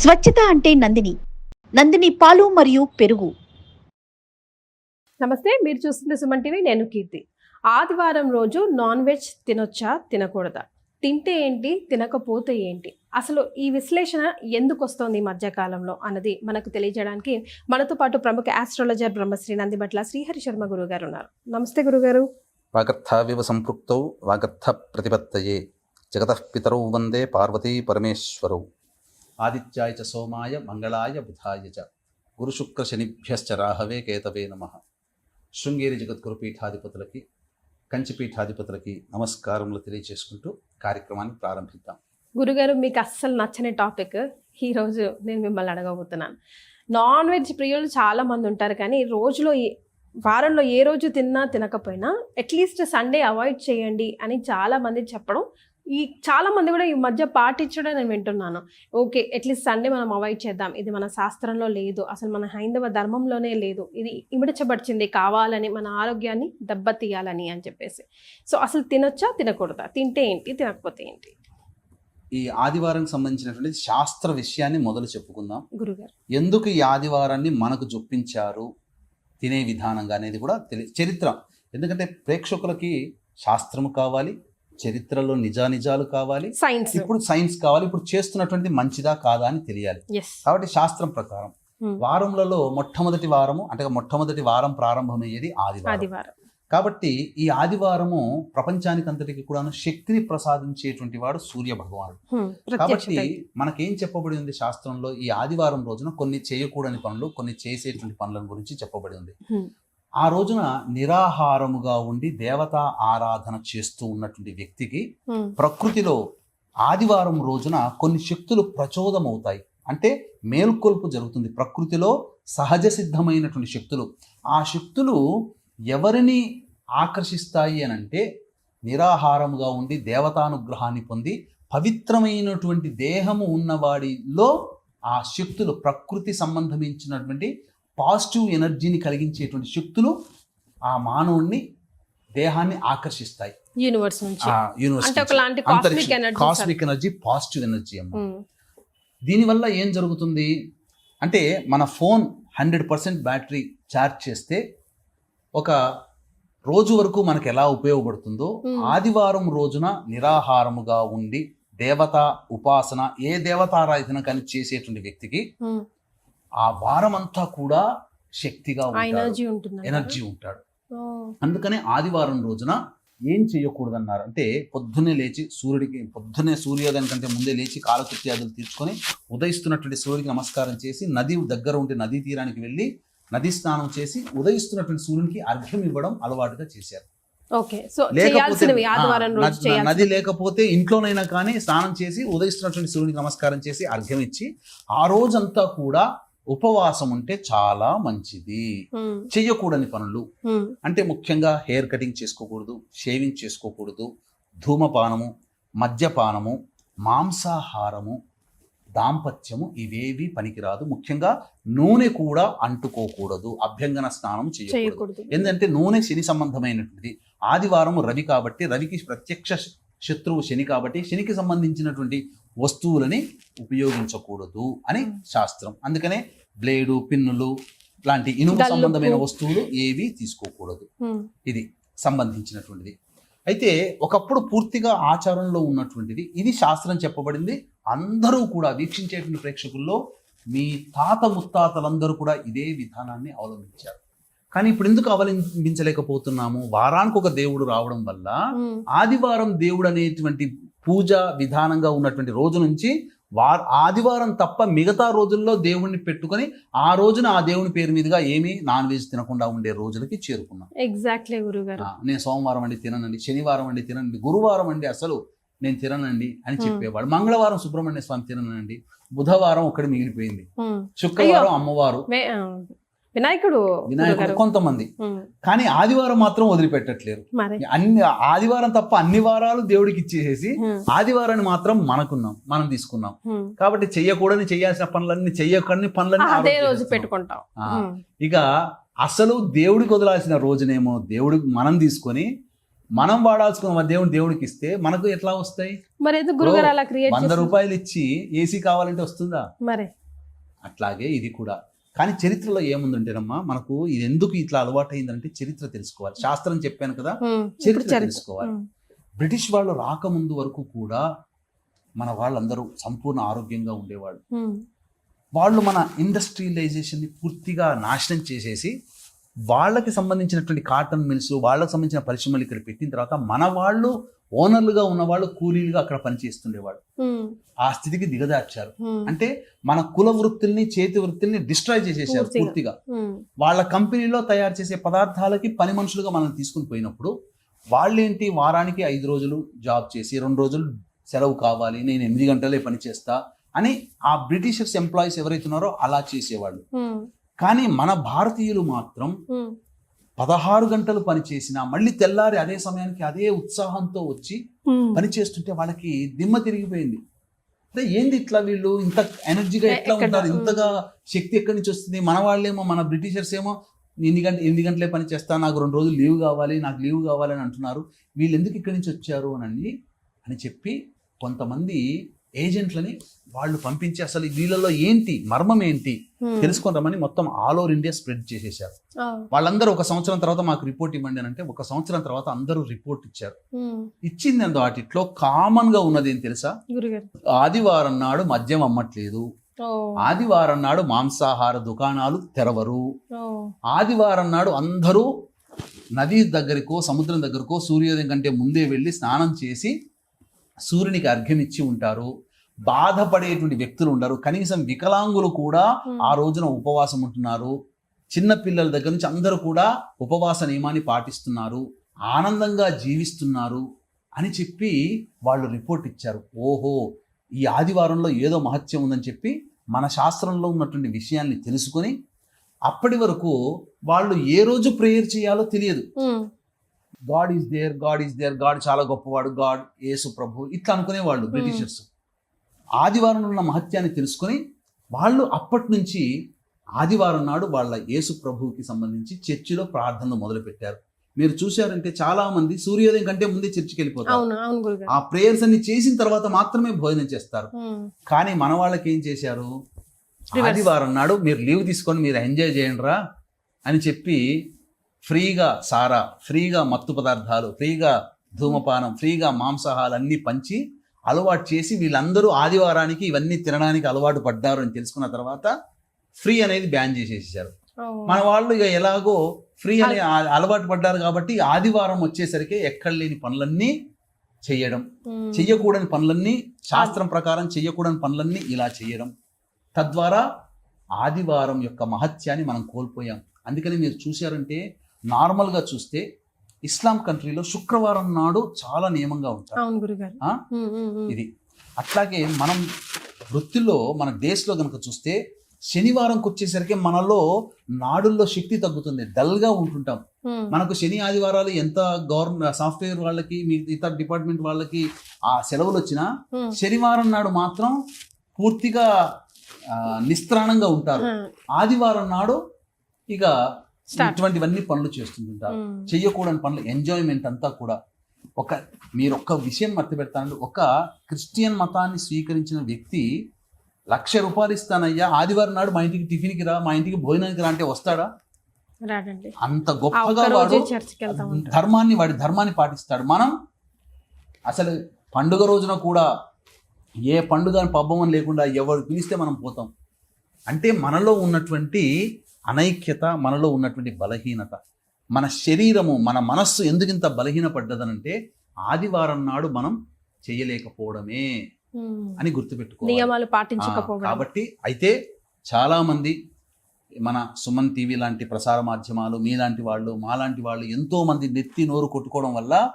స్వచ్ఛత అంటే నందిని. నందిని పాలు మరియు పెరుగు. నమస్తే మీరు చూస్తుంది సుమన్ టీవీ నేను కీర్తి. ఆదివారం రోజు నాన్ వెజ్ తినొచ్చా తినకూడదా? తింటే ఏంటి తినకపోతే ఏంటి? అసలు ఈ విశ్లేషణ ఎందుకు వస్తోంది ఈ మధ్యకాలంలో అన్నది మనకు తెలియజేయడానికి మనతో పాటు ప్రముఖ ఆస్ట్రాలజర్ బ్రహ్మశ్రీ నందిబట్ల శ్రీహరి శర్మ గురువు గారు ఉన్నారు. నమస్తే గురుగారు. వాగర్థావివ సంపృక్తౌ వాగర్థ ప్రతిపత్తయే. జగతః పితరౌ వందే పార్వతీ పరమేశ్వరౌ. ఆదిత్యాయ చ సోమాయ మంగళాయ బుధాయ చ. గురుశుక్ర శనిభ్యశ్చ రాహవే కేతవే నమ. శృంగేరి జగద్గురు పీఠాధిపతులకి కంచి పీఠాధిపతులకి నమస్కారములు తెలియజేసుకుంటూ కార్యక్రమాన్ని ప్రారంభిద్దాం. గురుగారు మీకు అస్సలు నచ్చని టాపిక్ ఈరోజు నేను మిమ్మల్ని అడగబోతున్నాను. నాన్ వెజ్ ప్రియులు చాలామంది ఉంటారు కానీ రోజులో ఏ- వారంలో ఏ రోజు తిన్నా తినకపోయినా అట్లీస్ట్ సండే అవాయిడ్ చేయండి అని చాలామంది చెప్పడం ఈ చాలా మంది కూడా ఈ మధ్య పాటించడం నేను వింటున్నాను. ఓకే అట్లీస్ట్ సండే మనం అవాయిడ్ చేద్దాం. ఇది మన శాస్త్రంలో లేదు. అసలు మన హైందవ ధర్మంలోనే లేదు. ఇది ఇమిడించబడిచింది. కావాలని మన ఆరోగ్యాన్ని దెబ్బతీయాలని అని చెప్పేసి. సో అసలు తినొచ్చా? తినకూడదా? తింటే ఏంటి? తినకపోతే ఏంటి? ఈ ఆదివారానికి సంబంధించినటువంటి శాస్త్ర విషయాన్ని మొదలు చెప్పుకుందాం. గురుగారు. ఎందుకు ఈ ఆదివారాన్ని మనకు చొప్పించారు తినే విధానంగా అనేది కూడా తెలి చరిత్ర. ఎందుకంటే ప్రేక్షకులకి శాస్త్రము కావాలి చరిత్రలో నిజానిజాలు కావాలి. సైన్స్ ఇప్పుడు సైన్స్ కావాలి. ఇప్పుడు చేస్తున్నటువంటి మంచిదా కాదా అని తెలియాలి. కాబట్టి శాస్త్రం ప్రకారం. వారములలో మొట్టమొదటి వారము అంటే మొట్టమొదటి వారం ప్రారంభమయ్యేది ఆదివారం. ఆదివారం. కాబట్టి ఈ ఆదివారము ప్రపంచానికి అంతటికి కూడాను శక్తిని ప్రసాదించేటువంటి వాడు సూర్య భగవానుడు హ్మ్, కాబట్టి మనకేం చెప్పబడి ఉంది శాస్త్రంలో? ఈ ఆదివారం రోజున కొన్ని చేయకూడని పనులు కొన్ని చేసేటువంటి పనుల గురించి చెప్పబడి ఉంది. హ్మ్, ఆ రోజున నిరాహారముగా ఉండి దేవతా ఆరాధన చేస్తూ ఉన్నటువంటి వ్యక్తికి హ్మ్, ప్రకృతిలో ఆదివారం రోజున కొన్ని శక్తులు ప్రచోదమవుతాయి. అంటే మేల్కొల్పు జరుగుతుంది. ప్రకృతిలో సహజ సిద్ధమైనటువంటి శక్తులు. ఆ శక్తులు ఎవరిని ఆకర్షిస్తాయి అని అంటే నిరాహారముగా ఉండి దేవతానుగ్రహాన్ని పొంది పవిత్రమైనటువంటి దేహము ఉన్నవాడిలో ఆ శక్తులు ప్రకృతి సంబంధించినటువంటి పాజిటివ్ ఎనర్జీని కలిగించేటువంటి శక్తులు ఆ మానవుణ్ణి దేహాన్ని ఆకర్షిస్తాయి. యూనివర్స్ నుంచి. Universe cosmic energy positive energy అమ్మ. Hmm. దీనివల్ల ఏం జరుగుతుంది? అంటే మన phone hundred percent battery charge చేస్తే ఒక రోజు వరకు మనకు ఎలా ఉపయోగపడుతుందో Hmm. ఆదివారం రోజున నిరాహారముగా ఉండి దేవత ఉపాసన ఏ దేవతారాధన కానీ చేసేటువంటి వ్యక్తికి ఆ వారం అంతా కూడా శక్తిగా ఎనర్జీ ఉంటుంది ఎనర్జీ ఉంటాడు. అందుకనే ఆదివారం రోజున ఏం చేయకూడదన్నారు? అంటే పొద్దున్నే లేచి సూర్యుడికి పొద్దున్నే సూర్యోదయం కంటే ముందే లేచి కాలకృత్యాదులు తీర్చుకొని ఉదయిస్తున్నటువంటి సూర్యుడికి నమస్కారం చేసి నది దగ్గర ఉంటే నదీ తీరానికి వెళ్ళి నదీ స్నానం చేసి ఉదయిస్తున్నటువంటి సూర్యునికి అర్ఘ్యం ఇవ్వడం అలవాటుగా చేశారు. నది లేకపోతే ఇంట్లోనైనా కానీ స్నానం చేసి ఉదయిస్తున్నటువంటి సూర్యునికి నమస్కారం చేసి అర్ఘ్యం ఇచ్చి ఆ రోజంతా కూడా ఉపవాసం ఉంటే చాలా మంచిది. హ్మ్, చెయ్యకూడని పనులు. అంటే ముఖ్యంగా హెయిర్ కటింగ్ చేసుకోకూడదు షేవింగ్ చేసుకోకూడదు ధూమపానము మద్యపానము మాంసాహారము దాంపత్యము ఇవేవి పనికిరాదు. ముఖ్యంగా నూనె కూడా అంటుకోకూడదు. అభ్యంగన స్నానం చేయకూడదు ఎందుకంటే నూనె శని సంబంధమైనటువంటిది. ఆదివారం రవి కాబట్టి రవికి ప్రత్యక్ష శత్రువు శని కాబట్టి శనికి సంబంధించినటువంటి వస్తువులని ఉపయోగించకూడదు అని శాస్త్రం. అందుకనే బ్లేడు పిన్నులు లాంటి ఇనుము. సంబంధమైన వస్తువులు ఏవి తీసుకోకూడదు. ఇది సంబంధించినటువంటిది. అయితే ఒకప్పుడు పూర్తిగా ఆచారంలో ఉన్నటువంటిది ఇది శాస్త్రం చెప్పబడింది అందరూ కూడా వీక్షించేటువంటి ప్రేక్షకుల్లో మీ తాత ముత్తాతలందరూ కూడా ఇదే విధానాన్ని అవలంబించారు. కానీ ఇప్పుడు ఎందుకు అవలంబించలేకపోతున్నాము? వారానికి ఒక దేవుడు రావడం వల్ల ఆదివారం దేవుడు అనేటువంటి పూజ విధానంగా ఉన్నటువంటి రోజు నుంచి వార్ ఆదివారం తప్ప మిగతా రోజుల్లో దేవుణ్ణి పెట్టుకొని ఆ రోజున ఆ దేవుని పేరు మీదుగా ఏమీ నాన్ వెజ్ తినకుండా ఉండే రోజులకి చేరుకున్నాం. ఎగ్జాక్ట్లీ గురుగారు. నేను సోమవారం అండి తిననండి శనివారం అండి తినండి గురువారం అండి అసలు నేను తిననండి అని. చెప్పేవాడు. మంగళవారం సుబ్రహ్మణ్య స్వామి తిననండి బుధవారం ఒక్కటి మిగిలిపోయింది. శుక్రవారం అమ్మవారు. వినాయకుడు వినాయకుడు. కొంతమంది. కానీ ఆదివారం మాత్రం వదిలిపెట్టట్లేరు. మరి? అన్ని ఆదివారం తప్ప అన్ని వారాలు దేవుడికి ఇచ్చేసేసి ఆదివారాన్ని మాత్రం మనకున్నాం మనం తీసుకున్నాం. కాబట్టి చెయ్యకూడని చేయాల్సిన పనులన్నీ చెయ్యకూడని పనులన్నీ అదే రోజు. పెట్టుకుంటాం. ఇక అసలు దేవుడికి వదలాల్సిన రోజునేమో దేవుడికి మనం తీసుకొని మనం వాడాల్సుకున్న దేవుడు దేవుడికి ఇస్తే మనకు ఎట్లా వస్తాయి? మరి వంద రూపాయలు ఇచ్చి ఏసీ కావాలంటే వస్తుందా? మరి? అట్లాగే ఇది కూడా. కానీ చరిత్రలో ఏముందంటేనమ్మా మనకు ఇది ఎందుకు ఇట్లా అలవాటైందంటే చరిత్ర తెలుసుకోవాలి. శాస్త్రం చెప్పాను కదా చరిత్ర తెలుసుకోవాలి. బ్రిటిష్ వాళ్ళు రాకముందు వరకు కూడా మన వాళ్ళందరూ సంపూర్ణ ఆరోగ్యంగా ఉండేవాళ్ళు. వాళ్ళు మన ఇండస్ట్రియలైజేషన్ని పూర్తిగా నాశనం చేసేసి వాళ్ళకి సంబంధించినటువంటి కాటన్ మిల్స్ వాళ్ళకి సంబంధించిన పరిశ్రమలు ఇక్కడ పెట్టిన తర్వాత మన వాళ్ళు ఓనర్లుగా ఉన్న వాళ్ళు కూలీలుగా అక్కడ పనిచేస్తుండేవాళ్ళు. ఆ స్థితికి దిగదార్చారు అంటే మన కుల వృత్తుల్ని చేతి వృత్తుల్ని డిస్ట్రాయ్ చేసేసారు పూర్తిగా. వాళ్ళ కంపెనీలో తయారు చేసే పదార్థాలకి పని మనుషులుగా మనం తీసుకుని పోయినప్పుడు వాళ్ళేంటి? వారానికి ఐదు రోజులు జాబ్ చేసి రెండు రోజులు సెలవు కావాలి నేను ఎనిమిది గంటలే పని చేస్తా అని ఆ బ్రిటిషర్స్ ఎంప్లాయీస్ ఎవరైతే ఉన్నారో అలా చేసేవాళ్ళు. కానీ మన భారతీయులు మాత్రం పదహారు గంటలు పని చేసినా మళ్ళీ తెల్లారి అదే సమయానికి అదే ఉత్సాహంతో వచ్చి ఉమ్. పని చేస్తుంటే వాళ్ళకి దిమ్మ తిరిగిపోయింది. అంటే ఏంది ఇట్లా వీళ్ళు ఇంత ఎనర్జీగా ఎట్లా? ఉంటారు? ఇంతగా శక్తి ఎక్కడి నుంచి వస్తుంది? మన వాళ్ళేమో మన బ్రిటిషర్స్ ఏమో ఎన్ని గంట ఎనిమిది గంటలే పని చేస్తా నాకు రెండు రోజులు లీవ్ కావాలి నాకు లీవ్ కావాలి అని అంటున్నారు. వీళ్ళు ఎందుకు ఇక్కడి నుంచి వచ్చారు అని అని చెప్పి కొంతమంది ఏజెంట్లని వాళ్ళు పంపించి అసలు వీళ్ళలో ఏంటి మర్మం ఏంటి ఉమ్. తెలుసుకుంటామని మొత్తం ఆల్ ఓవర్ ఇండియా స్ప్రెడ్ చేసేసారు వాళ్ళందరూ ఒక సంవత్సరం తర్వాత మాకు రిపోర్ట్ ఇవ్వండి అని అంటే ఒక సంవత్సరం తర్వాత అందరూ రిపోర్ట్ ఇచ్చారు. ఇచ్చింది అందు వాటిలో కామన్గా ఉన్నది ఏం తెలుసా? ఆదివారం నాడు మద్యం అమ్మట్లేదు. ఆదివారం నాడు మాంసాహార దుకాణాలు తెరవరు. ఆదివారం నాడు అందరూ నది దగ్గరకో సముద్రం దగ్గరకో సూర్యోదయం కంటే ముందే వెళ్ళి స్నానం చేసి సూర్యునికి అర్ఘ్యం ఇచ్చి ఉంటారు. బాధపడేటువంటి వ్యక్తులు ఉండరు. కనీసం వికలాంగులు కూడా ఆ రోజున ఉపవాసం ఉంటున్నారు. చిన్న పిల్లల దగ్గర నుంచి అందరూ కూడా ఉపవాస నియమాన్ని పాటిస్తున్నారు. ఆనందంగా జీవిస్తున్నారు అని చెప్పి వాళ్ళు రిపోర్ట్ ఇచ్చారు. ఓహో ఈ ఆదివారంలో ఏదో మహత్యం ఉందని చెప్పి మన శాస్త్రంలో ఉన్నటువంటి విషయాల్ని తెలుసుకొని అప్పటి వరకు వాళ్ళు ఏ రోజు ప్రేయర్ చేయాలో తెలియదు. God is there God is there God చాలా గొప్పవాడు గాడ్ యేసు ప్రభు ఇట్లా అనుకునేవాళ్ళు బ్రిటిషర్స్. ఆదివారం ఉన్న మహత్యాన్ని తెలుసుకొని వాళ్ళు అప్పటి నుంచి ఆదివారం నాడు వాళ్ళ యేసు ప్రభువుకి సంబంధించి చర్చిలో ప్రార్థనలు మొదలుపెట్టారు. మీరు చూశారంటే చాలా మంది సూర్యోదయం కంటే ముందే చర్చికి వెళ్ళిపోతారు. ఆ ప్రేయర్స్ అన్ని చేసిన తర్వాత మాత్రమే భోజనం చేస్తారు. కానీ మన వాళ్ళకి ఏం చేశారు. ఆదివారం నాడు మీరు లీవ్ తీసుకొని మీరు ఎంజాయ్ చేయండి రా అని చెప్పి ఫ్రీగా సారా ఫ్రీగా మత్తు పదార్థాలు ఫ్రీగా ధూమపానం ఫ్రీగా మాంసాహాలు అన్నీ పంచి అలవాటు చేసి వీళ్ళందరూ ఆదివారానికి ఇవన్నీ తినడానికి అలవాటు పడ్డారు అని తెలుసుకున్న తర్వాత ఫ్రీ అనేది బ్యాన్ చేసేసారు. మన వాళ్ళు ఇక ఎలాగో ఫ్రీ అని అలవాటు పడ్డారు కాబట్టి ఆదివారం వచ్చేసరికి ఎక్కడ లేని పనులన్నీ చేయడం చెయ్యకూడని పనులన్నీ శాస్త్రం ప్రకారం చెయ్యకూడని పనులన్నీ ఇలా చేయడం తద్వారా ఆదివారం యొక్క మహత్యాన్ని మనం కోల్పోయాం. అందుకని మీరు చూశారంటే నార్మల్గా చూస్తే ఇస్లాం కంట్రీలో శుక్రవారం నాడు చాలా నియమంగా ఉంటారు. ఇది. అట్లాగే మనం వృత్తిలో మన డేస్లో కనుక చూస్తే శనివారంకి వచ్చేసరికి మనలో నాడుల్లో శక్తి తగ్గుతుంది. డల్గా ఉంటుంటాం. మనకు శని ఆదివారాలు ఎంత గవర్నమెంట్ సాఫ్ట్వేర్ వాళ్ళకి మీ ఇతర డిపార్ట్మెంట్ వాళ్ళకి ఆ సెలవులు వచ్చినా శనివారం నాడు మాత్రం పూర్తిగా నిస్త్రాణంగా ఉంటారు. ఆదివారం నాడు ఇక. ఇటువంటివన్నీ పనులు చేస్తుంటారు ఉమ్, చెయ్యకూడని పనులు ఎంజాయ్మెంట్ అంతా కూడా ఒక మీరు ఒక్క విషయం మర్చిపెడతానండి. ఒక క్రిస్టియన్ మతాన్ని స్వీకరించిన వ్యక్తి లక్ష రూపాయలు ఇస్తానయ్యా ఆదివారం నాడు మా ఇంటికి టిఫిన్కి రా మా ఇంటికి భోజనానికి రా అంటే వస్తాడా? రాడండి. అంత గొప్పగా వాడు ధర్మాన్ని వాడి ధర్మాన్ని పాటిస్తాడు. మనం అసలు పండుగ రోజున కూడా ఏ పండుగ పబ్బం లేకుండా ఎవరు పిలిస్తే మనం పోతాం. అంటే మనలో ఉన్నటువంటి అనైక్యత మనలో ఉన్నటువంటి బలహీనత. మన శరీరము మన మనస్సు ఎందుకు ఇంత బలహీనపడ్డదనంటే ఆదివారం నాడు మనం చేయలేకపోవడమే అని గుర్తుపెట్టుకోవాలి. నియమాలు పాటించకపోవడం. కాబట్టి అయితే చాలామంది మన సుమన్ టీవీ లాంటి ప్రసార మాధ్యమాలు మీలాంటి వాళ్ళు మాలాంటి వాళ్ళు ఎంతో మంది నెత్తి నోరు కొట్టుకోవడం వల్ల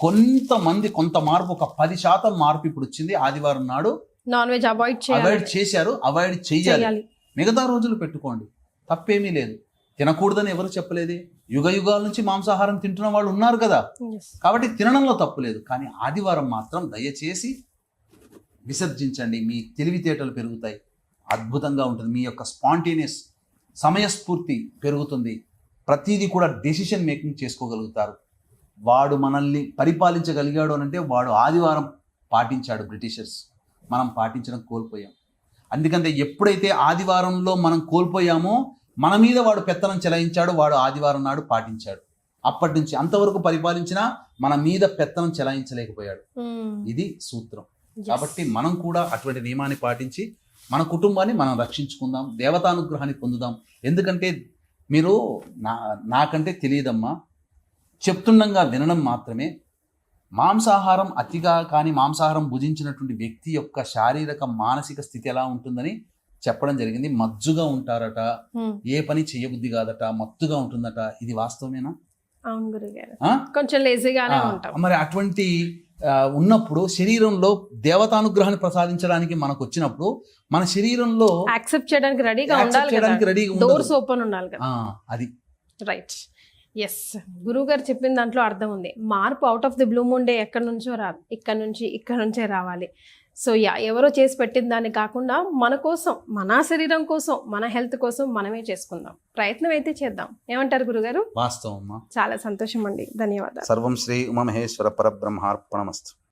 కొంతమంది కొంత మార్పు ఒక పది శాతం మార్పు ఇప్పుడు వచ్చింది. ఆదివారం నాడు నాన్ వెజ్ అవాయిడ్ అవాయిడ్ చేశారు అవాయిడ్ చేయాలి మిగతా రోజులు పెట్టుకోండి. తప్పేమీ లేదు. తినకూడదని ఎవరు చెప్పలేదే? యుగ యుగాల నుంచి మాంసాహారం తింటున్న వాళ్ళు ఉన్నారు కదా. కాబట్టి తినడంలో తప్పు లేదు. కానీ ఆదివారం మాత్రం దయచేసి విసర్జించండి. మీ తెలివితేటలు పెరుగుతాయి. అద్భుతంగా ఉంటుంది. మీ యొక్క స్పాంటేనియస్ సమయస్ఫూర్తి పెరుగుతుంది. ప్రతిదీ కూడా డెసిషన్ మేకింగ్ చేసుకోగలుగుతారు. వాడు మనల్ని పరిపాలించగలిగాడు అని అంటే వాడు ఆదివారం పాటించాడు బ్రిటిషర్స్. మనం పాటించడం కోల్పోయాం. అందుకంటే ఎప్పుడైతే ఆదివారంలో మనం కోల్పోయామో మన మీద వాడు పెత్తనం చెలాయించాడు వాడు ఆదివారం నాడు పాటించాడు. అప్పటి నుంచి అంతవరకు పరిపాలించినా మన మీద పెత్తనం చెలాయించలేకపోయాడు. ఇది సూత్రం. కాబట్టి మనం కూడా అటువంటి నియమాన్ని పాటించి మన కుటుంబాన్ని మనం రక్షించుకుందాం దేవతానుగ్రహాన్ని పొందుదాం. ఎందుకంటే మీరు నా నాకంటే తెలియదమ్మా చెప్తుండగా వినడం మాత్రమే మాంసాహారం అతిగా కానీ మాంసాహారం భుజించినటువంటి వ్యక్తి యొక్క శారీరక మానసిక స్థితి ఎలా ఉంటుందని చెప్పడం జరిగింది. మజ్జుగా ఉంటారట ఏ పని చేయబుద్ధి కాదట మత్తుగా ఉంటుందట ఇది వాస్తవమేనా? అవును గురుగారు. ఆ? కొంచెం లేజీగానే ఆ, ఉంటాం. మరి అటువంటి ఉన్నప్పుడు శరీరంలో దేవతానుగ్రహాన్ని ప్రసాదించడానికి మనకు వచ్చినప్పుడు మన శరీరంలో యాక్సెప్ట్ చేయడానికి రెడీగా ఉండాలి చేయడానికి రెడీగా. డోర్స్ ఓపెన్ ఉండాలి కదా. అది. రైట్ ఎస్ గురువు గారు చెప్పిన దాంట్లో అర్థం ఉంది. మార్పు out of the blue moon day ఎక్కడి నుంచో రాదు ఇక్కడ నుంచి ఇక్కడ నుంచే రావాలి. సో యా ఎవరో చేసి పెట్టిన దాన్ని కాకుండా మన కోసం మన శరీరం కోసం మన హెల్త్ కోసం మనమే చేసుకుందాం. ప్రయత్నం అయితే చేద్దాం. ఏమంటారు గురుగారు? వాస్తవం చాలా సంతోషం అండి. ధన్యవాదాలు. సర్వం శ్రీ ఉమామహేశ్వర పరబ్రహ్మార్పణమస్తు.